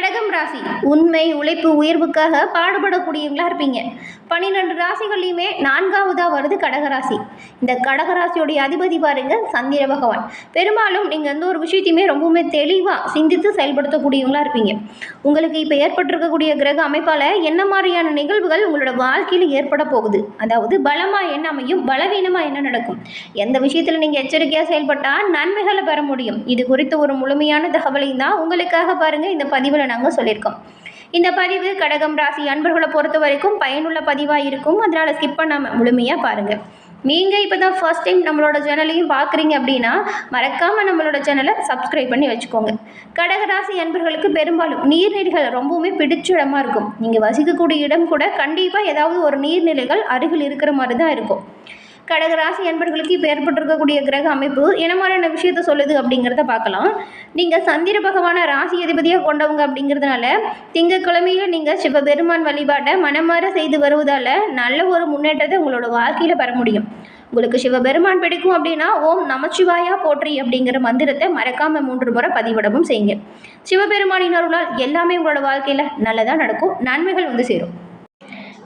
கடகம் ராசி. உண்மை உழைப்பு உயர்வுக்காக பாடுபடக்கூடியவங்களா இருப்பீங்க. பன்னிரெண்டு ராசிகள்லையுமே நான்காவதாக வருது கடகராசி இந்த கடகராசியோடைய அதிபதி பாருங்க சந்திர பகவான். பெரும்பாலும் நீங்கள் எந்த ஒரு விஷயத்தையுமே ரொம்பவுமே தெளிவாக சிந்தித்து செயல்படுத்தக்கூடியவங்களா இருப்பீங்க. உங்களுக்கு இப்போ ஏற்பட்டிருக்கக்கூடிய கிரக அமைப்பால் என்ன மாதிரியான நிகழ்வுகள் உங்களோட வாழ்க்கையில் ஏற்பட போகுது? அதாவது பலமாக என்ன அமையும்? பலவீனமாக என்ன நடக்கும்? எந்த விஷயத்தில் நீங்கள் எச்சரிக்கையாக செயல்பட்டால் நன்மைகளை பெற முடியும்? இது குறித்த ஒரு முழுமையான தகவலையும் தான் உங்களுக்காக பாருங்கள் இந்த பதிவில் நாங்கள் சொல்லியிருக்கோம். இந்த பதிவு கடகம் ராசி அன்பர்களை பொறுத்த வரைக்கும் பயனுள்ள பதிவாக இருக்கும். அதனால் ஸ்கிப் பண்ணாமல் முழுமையாக பாருங்கள் நீங்கள் இப்போ தான் ஃபர்ஸ்ட் டைம் நம்மளோட சேனலையும் பார்க்குறீங்க அப்படின்னா மறக்காமல் நம்மளோட சேனலை சப்ஸ்கிரைப் பண்ணி வச்சுக்கோங்க. கடகராசி அன்பர்களுக்கு பெரும்பாலும் நீர்நிலைகள் ரொம்பவுமே பிடிச்ச இடமா இருக்கும். நீங்கள் வசிக்கக்கூடிய இடம் கூட கண்டிப்பாக ஏதாவது ஒரு நீர்நிலைகள் அருகில் இருக்கிற மாதிரி தான் இருக்கும். கடகராசி அன்பர்களுக்கு இப்போ ஏற்பட்டிருக்கக்கூடிய கிரக அமைப்பு என்ன மாதிரியான விஷயத்த சொல்லுது அப்படிங்கிறத பார்க்கலாம். நீங்கள் சந்திர பகவான ராசி அதிபதியாக கொண்டவங்க அப்படிங்கிறதுனால திங்கக்கிழமையில் நீங்கள் சிவபெருமான் வழிபாட்டை மனமாற செய்து வருவதால் நல்ல ஒரு முன்னேற்றத்தை உங்களோட வாழ்க்கையில் பெற முடியும். உங்களுக்கு சிவபெருமான் பிடிக்கும் அப்படின்னா ஓம் நமச்சிவாயா போற்றி அப்படிங்கிற மந்திரத்தை மறக்காமல் மூன்று முறை பதிவிடவும் செய்யுங்க. சிவபெருமானின் அருளால் எல்லாமே உங்களோட வாழ்க்கையில் நல்லதாக நடக்கும். நன்மைகள் வந்து சேரும்.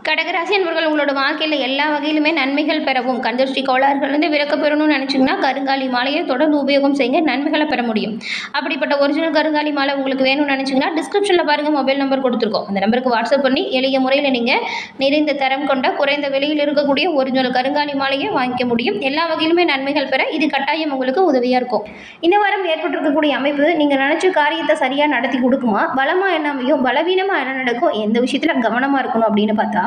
கடகராசி என்பவர்கள் உங்களோட வாழ்க்கையில் எல்லா வகையிலுமே நன்மைகள் பெறவும் கந்தஷ்டி கோளாறுகள்லேருந்து விலக்க பெறணும்னு நினச்சிங்கன்னா கருங்காலி மாலையை தொடர்ந்து உபயோகம் செய்யுங்க நன்மைகளை பெற முடியும். அப்படிப்பட்ட ஒரிஜினல் கருங்காலி மாலை உங்களுக்கு வேணும்னு நினச்சிங்கன்னா டிஸ்கிரிப்ஷனில் பாருங்கள் மொபைல் நம்பர் கொடுத்துருக்கோம். அந்த நம்பருக்கு வாட்ஸ்அப் பண்ணி எளிய முறையில் நீங்கள் நிறைந்த தரம் கொண்ட குறைந்த விலையில் இருக்கக்கூடிய ஒரிஜினல் கருங்காலி மாலையை வாங்கிக்க முடியும். எல்லா வகையிலுமே நன்மைகள் பெற இது கட்டாயம் உங்களுக்கு உதவியாக இருக்கும். இந்த வாரம் ஏற்பட்டிருக்கக்கூடிய அமைப்பு நீங்கள் நினச்ச காரியத்தை சரியாக நடத்தி கொடுக்குமா? பலமாக என்ன அமையும்? பலவீனமாக என்ன நடக்கும்? எந்த விஷயத்தில் கவனமாக இருக்கணும் அப்படின்னு பார்த்தா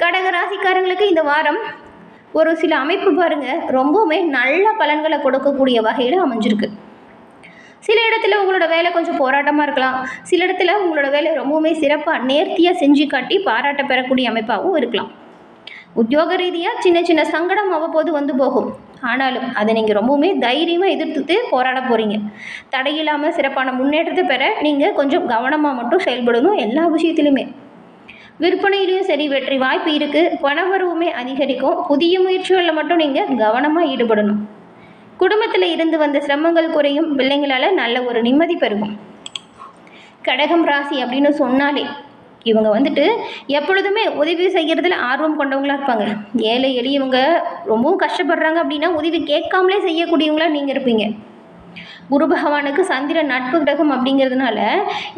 கடக ராசிக்காரங்களுக்கு இந்த வாரம் ஒரு சில அமைப்பு பாருங்க. ரொம்பவுமே நல்ல பலன்களை கொடுக்கக்கூடிய வகையில் அமைஞ்சிருக்கு. சில இடத்துல உங்களோட வேலை கொஞ்சம் போராட்டமாக இருக்கலாம். சில இடத்துல உங்களோட வேலை ரொம்பவுமே சிறப்பாக நேர்த்தியாக செஞ்சு காட்டி பாராட்ட பெறக்கூடிய அமைப்பாகவும் இருக்கலாம். உத்தியோக ரீதியாக சின்ன சின்ன சங்கடம் அவ்வப்போது வந்து போகும். ஆனாலும் அதை நீங்கள் ரொம்பவுமே தைரியமாக எதிர்த்துட்டு போராட போகிறீங்க தடையில்லாமல் சிறப்பான முன்னேற்றத்தை பெற நீங்கள் கொஞ்சம் கவனமாக மட்டும் செயல்படணும் எல்லா விஷயத்துலையுமே விற்பனையிலையும் சரி வெற்றி வாய்ப்பு இருக்குது பணவரவுமே அதிகரிக்கும். புதிய முயற்சிகளில் மட்டும் நீங்கள் கவனமாக ஈடுபடணும். குடும்பத்தில் இருந்து வந்த சிரமங்கள் குறையும். பிள்ளைங்களால் நல்ல ஒரு நிம்மதி பெருகும். கடகம் ராசி அப்படின்னு சொன்னாலே இவங்க வந்துட்டு எப்பொழுதுமே உதவி செய்கிறதுல ஆர்வம் கொண்டவங்களா இருப்பாங்க. ஏழை எளியவங்க ரொம்பவும் கஷ்டப்படுறாங்க அப்படின்னா உதவி கேட்காமலே செய்யக்கூடியவங்களா நீங்கள் இருப்பீங்க. குரு பகவானுக்கு சந்திரன் நட்பு கிரகம் அப்படிங்கிறதுனால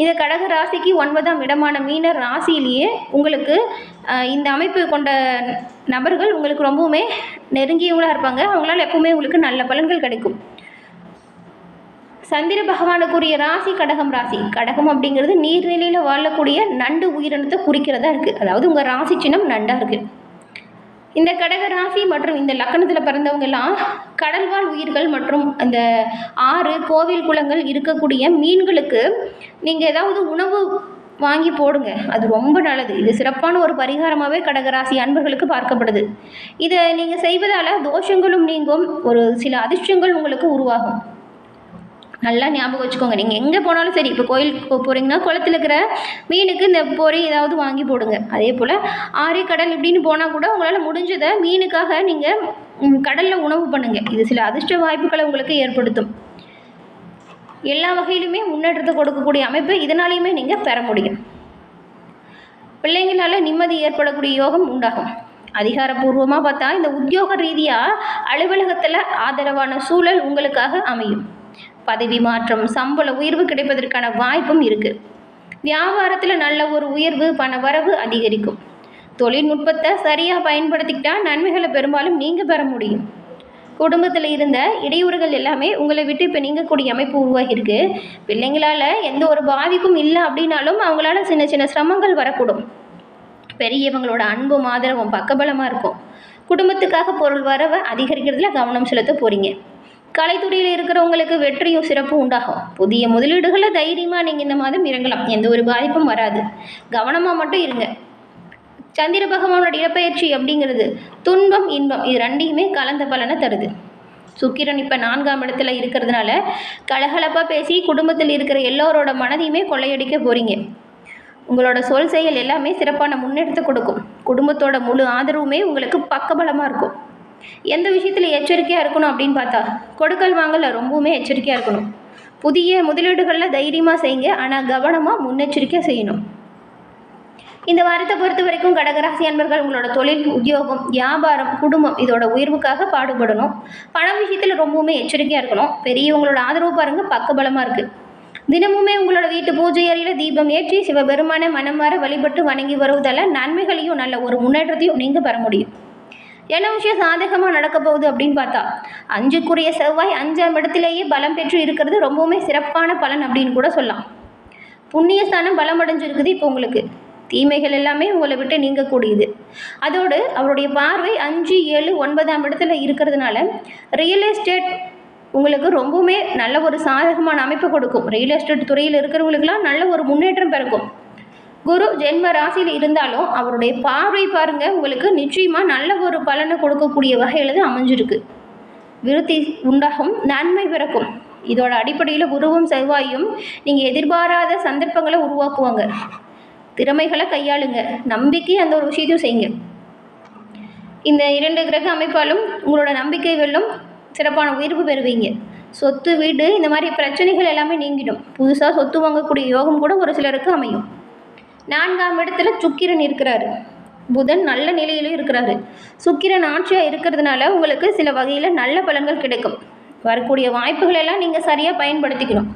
இந்த கடக ராசிக்கு ஒன்பதாம் இடமான மீன ராசியிலேயே உங்களுக்கு இந்த அமைப்பு கொண்ட நபர்கள் உங்களுக்கு ரொம்பவுமே நெருங்கியவங்களாக இருப்பாங்க. அவங்களால எப்பவுமே உங்களுக்கு நல்ல பலன்கள் கிடைக்கும். சந்திர பகவானுக்குரிய ராசி கடகம் ராசி. கடகம் அப்படிங்கிறது நீர்நிலையில் வாழக்கூடிய நண்டு உயிரினத்தை குறிக்கிறதா இருக்குது அதாவது உங்கள் ராசி சின்னம் நண்டாக இருக்குது இந்த கடக ராசி மற்றும் இந்த லக்கணத்தில் பிறந்தவங்கெல்லாம் கடல்வாழ் உயிர்கள் மற்றும் அந்த ஆறு கோவில் குளங்கள் இருக்கக்கூடிய மீன்களுக்கு நீங்கள் ஏதாவது உணவு வாங்கி போடுங்க. அது ரொம்ப நல்லது. இது சிறப்பான ஒரு பரிகாரமாகவே கடகராசி அன்பர்களுக்கு பார்க்கப்படுது. இதை நீங்கள் செய்வதால் தோஷங்களும் நீங்கும். ஒரு சில அதிர்ஷ்டங்கள் உங்களுக்கு உருவாகும். நல்லா ஞாபகம் வச்சுக்கோங்க. நீங்கள் எங்கே போனாலும் சரி இப்போ கோயிலுக்கு போகிறீங்கன்னா குளத்தில் குளத்துல இருக்கிற மீனுக்கு இந்த பொறி ஏதாவது வாங்கி போடுங்க. அதே போல் ஆறு கடல் இப்படின்னு போனால் கூட உங்களால் முடிஞ்சதை மீனுக்காக நீங்கள் கடலில் உணவு பண்ணுங்கள் இது சில அதிர்ஷ்ட வாய்ப்புகளை உங்களுக்கு ஏற்படுத்தும். எல்லா வகையிலுமே முன்னேற்றத்தை கொடுக்கக்கூடிய அமைப்பு இதனாலையுமே நீங்கள் பெற முடியும். பிள்ளைங்களால நிம்மதி ஏற்படக்கூடிய யோகம் உண்டாகும். அதிகாரப்பூர்வமாக பார்த்தா இந்த உத்தியோக ரீதியாக அலுவலகத்தில் ஆதரவான சூழல் உங்களுக்காக அமையும். பதவி மாற்றம் சம்பள உயர்வு கிடைப்பதற்கான வாய்ப்பும் இருக்குது வியாபாரத்தில் நல்ல ஒரு உயர்வு பண வரவு அதிகரிக்கும். தொழில்நுட்பத்தை சரியாக பயன்படுத்திக்கிட்டால் நன்மைகளை பெரும்பாலும் நீங்கள் பெற முடியும். குடும்பத்தில் இருந்த இடையூறுகள் எல்லாமே உங்களை விட்டு இப்போ நீங்கக்கூடிய அமைப்பு உருவாகியிருக்கு. பிள்ளைங்களால் எந்த ஒரு பாதிப்பும் இல்லை அப்படின்னாலும் அவங்களால சின்ன சின்ன சிரமங்கள் வரக்கூடும். பெரியவங்களோட அன்பும் ஆதரவும் பக்கபலமாக இருக்கும். குடும்பத்துக்காக பொருள் வரவை அதிகரிக்கிறதுல கவனம் செலுத்த போகிறீங்க கலைத்துறையில் இருக்கிறவங்களுக்கு வெற்றியும் சிறப்பும் உண்டாகும். புதிய முதலீடுகளை தைரியமாக நீங்கள் இந்த மாதம் இறங்கலாம். எந்த ஒரு பாதிப்பும் வராது. கவனமாக மட்டும் இருங்க. சந்திர பகவானோட இடப்பெயர்ச்சி அப்படிங்கிறது துன்பம் இன்பம் இது ரெண்டையுமே கலந்த பலனை தருது. சுக்கிரன் இப்போ நான்காம் இடத்துல இருக்கிறதுனால கலகலப்பாக பேசி குடும்பத்தில் இருக்கிற எல்லோரோட மனதையுமே கொள்ளையடிக்க போகிறீங்க உங்களோட சொல் செயல் எல்லாமே சிறப்பான முன்னெடுத்து கொடுக்கும். குடும்பத்தோட முழு ஆதரவுமே உங்களுக்கு பக்கபலமாக இருக்கும். எந்த விஷயத்தில் எச்சரிக்கையாக இருக்கணும் அப்படின்னு பார்த்தா கொடுக்கல் வாங்கல ரொம்பவுமே எச்சரிக்கையாக இருக்கணும். புதிய முதலீடுகளில் தைரியமாக செய்யுங்க ஆனால் கவனமாக முன்னெச்சரிக்கையாக செய்யணும். இந்த வாரத்தை பொறுத்த வரைக்கும் கடகராசி அன்பர்கள் உங்களோட தொழில் உத்தியோகம் வியாபாரம் குடும்பம் இதோட உயர்வுக்காக பாடுபடணும். பண விஷயத்தில் ரொம்பவுமே எச்சரிக்கையாக இருக்கணும். பெரியவங்களோட ஆதரவு பாருங்கள் பக்கபலமாக இருக்குது தினமுமே உங்களோட வீட்டு பூஜை அறையில் தீபம் ஏற்றி சிவபெருமான வர வழிபட்டு வணங்கி வருவதால் நன்மைகளையும் நல்ல ஒரு முன்னேற்றத்தையும் நீங்கள் பெற முடியும். என்ன விஷயம் சாதகமாக நடக்க போகுது அப்படின்னு பார்த்தா அஞ்சுக்குரிய செவ்வாய் அஞ்சாம் இடத்திலேயே பலம் பெற்று இருக்கிறது ரொம்பவுமே சிறப்பான பலன் அப்படின்னு கூட சொல்லலாம். புண்ணியஸ்தானம் பலம் அடைஞ்சிருக்குது இப்போ உங்களுக்கு. தீமைகள் எல்லாமே உங்களை விட்டு நீங்கக்கூடியது. அதோடு அவருடைய பார்வை அஞ்சு ஏழு ஒன்பதாம் இடத்துல இருக்கிறதுனால ரியல் எஸ்டேட் உங்களுக்கு ரொம்பவுமே நல்ல ஒரு சாதகமான அமைப்பு கொடுக்கும். ரியல் எஸ்டேட் துறையில் இருக்கிறவங்களுக்கெல்லாம் நல்ல ஒரு முன்னேற்றம் பிறக்கும். குரு ஜென்ம ராசியில் இருந்தாலும் அவருடைய பார்வை பாருங்க உங்களுக்கு நிச்சயமாக நல்ல ஒரு பலனை கொடுக்கக்கூடிய வகையில் தான் அமைஞ்சிருக்கு. விருத்தி உண்டாகும் நன்மை பிறக்கும். இதோட அடிப்படையில் குருவும் செவ்வாயும் நீங்கள் எதிர்பாராத சந்தர்ப்பங்களை உருவாக்குவாங்க. திறமைகளை கையாளுங்க நம்பிக்கை அந்த ஒரு விஷயத்தையும் செய்யுங்க. இந்த இரண்டு கிரக அமைப்பாலும் உங்களோட நம்பிக்கை வெல்லும் சிறப்பான உயர்வு பெறுவீங்க. சொத்து வீடு இந்த மாதிரி பிரச்சனைகள் எல்லாமே நீங்கிடும். புதுசாக சொத்து வாங்கக்கூடிய யோகம் கூட ஒரு சிலருக்கு அமையும். நான்காம் இடத்துல சுக்கிரன் இருக்கிறாரு. புதன் நல்ல நிலையிலும் இருக்கிறாரு. சுக்கிரன் ஆட்சியாக இருக்கிறதுனால உங்களுக்கு சில வகையில் நல்ல பலன்கள் கிடைக்கும். வரக்கூடிய வாய்ப்புகளெல்லாம் நீங்கள் சரியாக பயன்படுத்திக்கணும்.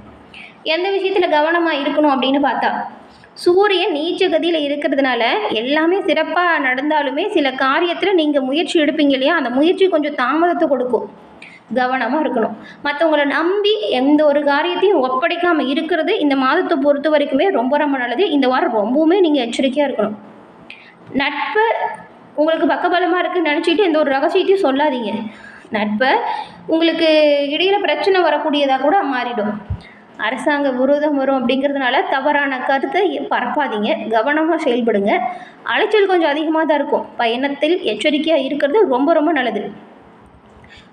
எந்த விஷயத்தில் கவனமாக இருக்கணும் அப்படின்னு பார்த்தா சூரியன் நீச்ச கதியில் இருக்கிறதுனால எல்லாமே சிறப்பாக நடந்தாலுமே சில காரியத்தில் நீங்கள் முயற்சி எடுப்பீங்க இல்லையா? அந்த முயற்சி கொஞ்சம் தாமதத்தை கொடுக்கும். கவனமாக இருக்கணும். மற்றவங்கள நம்பி எந்த ஒரு காரியத்தையும் ஒப்படைக்காமல் இருக்கிறது இந்த மாதத்தை பொறுத்த வரைக்குமே ரொம்ப ரொம்ப நல்லது. இந்த வாரம் ரொம்பவுமே நீங்கள் எச்சரிக்கையாக இருக்கணும். நட்பு உங்களுக்கு பக்கபலமாக இருக்குன்னு நினச்சிட்டு எந்த ஒரு ரகசியத்தையும் சொல்லாதீங்க. நட்பை உங்களுக்கு இடையில பிரச்சனை வரக்கூடியதாக கூட மாறிடும். அரசாங்க விரோதம் வரும் அப்படிங்கிறதுனால தவறான கருத்தை பரப்பாதீங்க. கவனமாக செயல்படுங்க. அலைச்சல் கொஞ்சம் அதிகமாக தான் இருக்கும். பயணத்தில் எச்சரிக்கையாக இருக்கிறது ரொம்ப ரொம்ப நல்லது.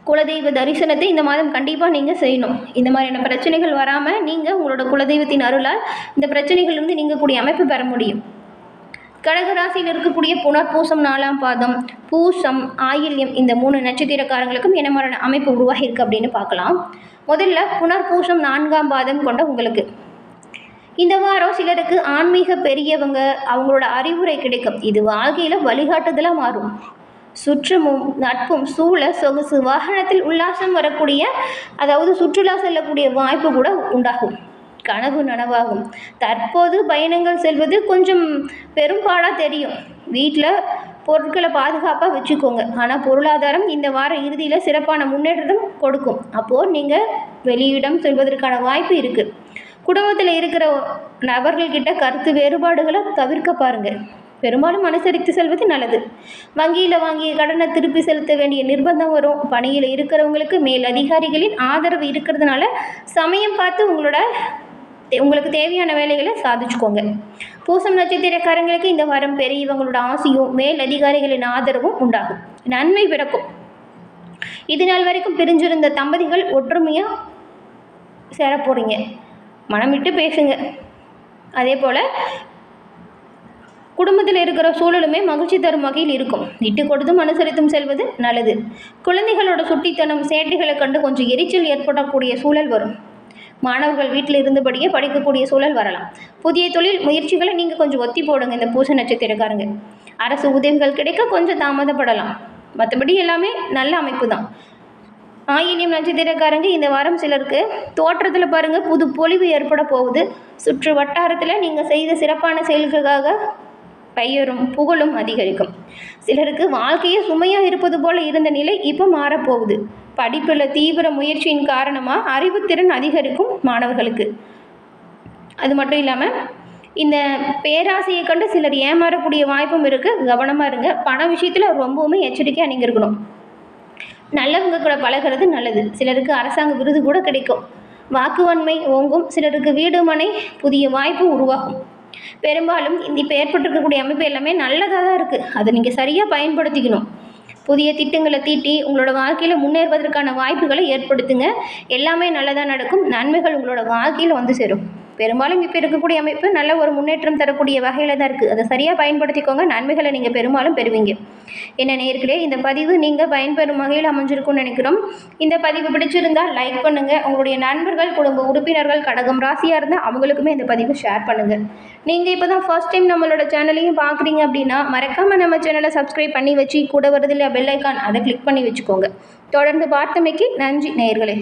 குலதெய்வ தரிசனத்தை இந்த மாதம் கண்டிப்பாக நீங்கள் செய்யணும். இந்த மாதிரியான பிரச்சனைகள் வராமல் நீங்கள் உங்களோட குலதெய்வத்தின் அருளால் இந்த பிரச்சனைகள்லேருந்து நீங்கக்கூடிய அமைப்பு பெற முடியும். கடகராசியில் இருக்கக்கூடிய புனர்பூசம் நாலாம் பாதம் பூசம் ஆயில்யம் இந்த மூணு நட்சத்திரக்காரங்களுக்கும் என்ன மாதிரியான அமைப்பு உருவாகியிருக்கு அப்படின்னு பார்க்கலாம். முதல்ல புனர்பூசம் நான்காம் பாதம் கொண்ட உங்களுக்கு. இந்த வாரம் சிலருக்கு ஆன்மீக பெரியவங்க அவங்களோட அறிவுரை கிடைக்கும். இது வாழ்க்கையில் வழிகாட்டுதலாக மாறும். சுற்றமும் நட்பும் சூழ சொகுசு வாகனத்தில் உல்லாசம் வரக்கூடிய அதாவது சுற்றுலா செல்லக்கூடிய வாய்ப்பு கூட உண்டாகும். கனவு நனவாகும். தற்போது பயணங்கள் செல்வது கொஞ்சம் பெரும்பாலாக தெரியும். வீட்டில் பொருட்களை பாதுகாப்பாக வச்சுக்கோங்க. ஆனால் பொருளாதாரம் இந்த வார இறுதியில் சிறப்பான முன்னேற்றம் கொடுக்கும். அப்போது நீங்கள் வெளியிடம் செல்வதற்கான வாய்ப்பு இருக்குது குடும்பத்தில் இருக்கிற நபர்கள்கிட்ட கருத்து வேறுபாடுகளை தவிர்க்க பாருங்கள் பெரும்பாலும் அனுசரித்து செல்வது நல்லது. வங்கியில் வாங்கிய கடனை திருப்பி செலுத்த வேண்டிய நிர்பந்தம் வரும். பணியில் இருக்கிறவங்களுக்கு மேல் அதிகாரிகளின் ஆதரவு இருக்கிறதுனால சமயம் பார்த்து உங்களோட உங்களுக்கு தேவையான வேலைகளை சாதிச்சுக்கோங்க. பூசம் நட்சத்திரக்காரங்களுக்கு இந்த வாரம் பெரியவங்களோட ஆசையும் மேல் அதிகாரிகளின் ஆதரவும் உண்டாகும். நன்மை பிறக்கும். இது நாள் வரைக்கும் பிரிஞ்சிருந்த தம்பதிகள் ஒற்றுமையாக சேர போகிறீங்க மனம் விட்டு பேசுங்க. அதே போல் குடும்பத்தில் இருக்கிற சூழலுமே மகிழ்ச்சி தரும் வகையில் இருக்கும். விட்டு கொடுத்தும் அனுசரித்தும் செல்வது நல்லது. குழந்தைகளோட சுட்டித்தனம் சேட்டைகளை கண்டு கொஞ்சம் எரிச்சல் ஏற்படக்கூடிய சூழல் வரும். மாணவர்கள் வீட்டில் இருந்தபடியே படிக்கக்கூடிய சூழல் வரலாம். புதிய தொழில் முயற்சிகளை நீங்கள் கொஞ்சம் ஒத்தி போடுங்க இந்த பூச நட்சத்திரக்காரங்க. அரசு உதவிகள் கிடைக்க கொஞ்சம் தாமதப்படலாம். மற்றபடி எல்லாமே நல்ல அமைப்பு தான் ஆயிலியம் நட்சத்திரக்காரங்க இந்த வாரம் சிலருக்கு தோற்றத்தில் பாருங்கள் புது பொலிவு ஏற்பட போகுது. சுற்று வட்டாரத்தில் நீங்கள் செய்த சிறப்பான செயல்களுக்காக பெயரும் புகழும் அதிகரிக்கும். சிலருக்கு வாழ்க்கையே சுமையாக இருப்பது போல இருந்த நிலை இப்போ மாறப்போகுது. படிப்பில் தீவிர முயற்சியின் காரணமாக அறிவுத்திறன் அதிகரிக்கும் மாணவர்களுக்கு. அது மட்டும் இல்லாமல் இந்த பேராசையை கண்டு சிலர் ஏமாறக்கூடிய வாய்ப்பும் இருக்குது கவனமாக இருங்க. பண விஷயத்தில் ரொம்பவுமே எச்சரிக்கையாக நீங்கள் இருக்கணும் நல்லவங்க கூட பழகிறது நல்லது. சிலருக்கு அரசாங்க விருது கூட கிடைக்கும். வாக்குவன்மை ஓங்கும். சிலருக்கு வீடு மனை புதிய வாய்ப்பு உருவாகும். பெரும்பாலும் இந்த இப்போ ஏற்பட்டிருக்கக்கூடிய அமைப்பு எல்லாமே நல்லதாக தான் இருக்குது அதை நீங்கள் சரியாக பயன்படுத்திக்கணும். புதிய திட்டங்களை தீட்டி உங்களோட வாழ்க்கையில் முன்னேறுவதற்கான வாய்ப்புகளை ஏற்படுத்துங்க. எல்லாமே நல்லதாக நடக்கும். நன்மைகள் உங்களோட வாழ்க்கையில் வந்து சேரும். பெரும்பாலும் இப்போ இருக்கக்கூடிய அமைப்பு நல்ல ஒரு முன்னேற்றம் தரக்கூடிய வகையில் தான் இருக்குது அதை சரியாக பயன்படுத்திக்கோங்க. நன்மைகளை நீங்கள் பெரும்பாலும் பெறுவீங்க. என்ன நேர்களே இந்த பதிவு நீங்கள் பயன்பெறும் வகையில் அமைஞ்சிருக்கும்னு நினைக்கிறோம். இந்த பதிவு பிடிச்சிருந்தால் லைக் பண்ணுங்கள் உங்களுடைய நண்பர்கள் குடும்ப உறுப்பினர்கள் கடகம் ராசியாக இருந்தால் அவங்களுக்குமே இந்த பதிவு ஷேர் பண்ணுங்கள் நீங்கள் இப்போ தான் ஃபர்ஸ்ட் டைம் நம்மளோட சேனலையும் பார்க்குறீங்க அப்படின்னா மறக்காமல் நம்ம சேனலை சப்ஸ்கிரைப் பண்ணி வச்சு கூட வருதில்ல பெல் ஐக்கான் அதை கிளிக் பண்ணி வச்சுக்கோங்க. தொடர்ந்து பார்த்தமைக்கு நன்றி நேயர்களே